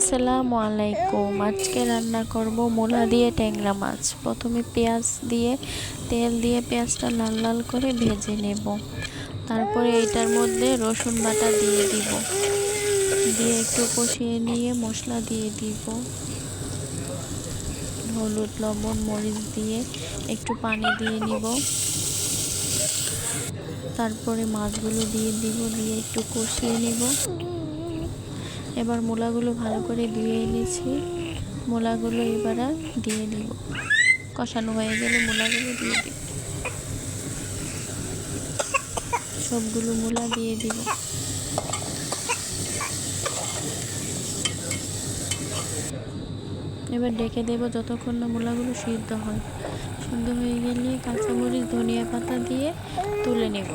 আসসালামু আলাইকুম। আজকে রান্না করব মূলা দিয়ে ট্যাংরা মাছ। প্রথমে পেঁয়াজ দিয়ে, তেল দিয়ে পেঁয়াজটা লাল লাল করে ভেজে নেব। তারপরে এইটার মধ্যে রসুন বাটা দিয়ে দিব। দিয়ে একটু কষিয়ে নিয়ে মশলা দিয়ে দিব। হলুদ, লবণ, মরিচ দিয়ে একটু পানি দিয়ে নিব। তারপরে মাছগুলো দিয়ে দিব, দিয়ে একটু কষিয়ে নিব। এবার মূলাগুলো ভালো করে ধুয়ে এনেছি। মূলাগুলো এবার দিয়ে দিব। কষানো হয়ে গেলে মূলাগুলো দিয়ে দিব। সবগুলো মূলা দিয়ে দিব। এবার ডেকে দেবো যতক্ষণ না মূলাগুলো সিদ্ধ হয়। সিদ্ধ হয়ে গেলে কাঁচামরিচ, ধনিয়া পাতা দিয়ে তুলে নেব।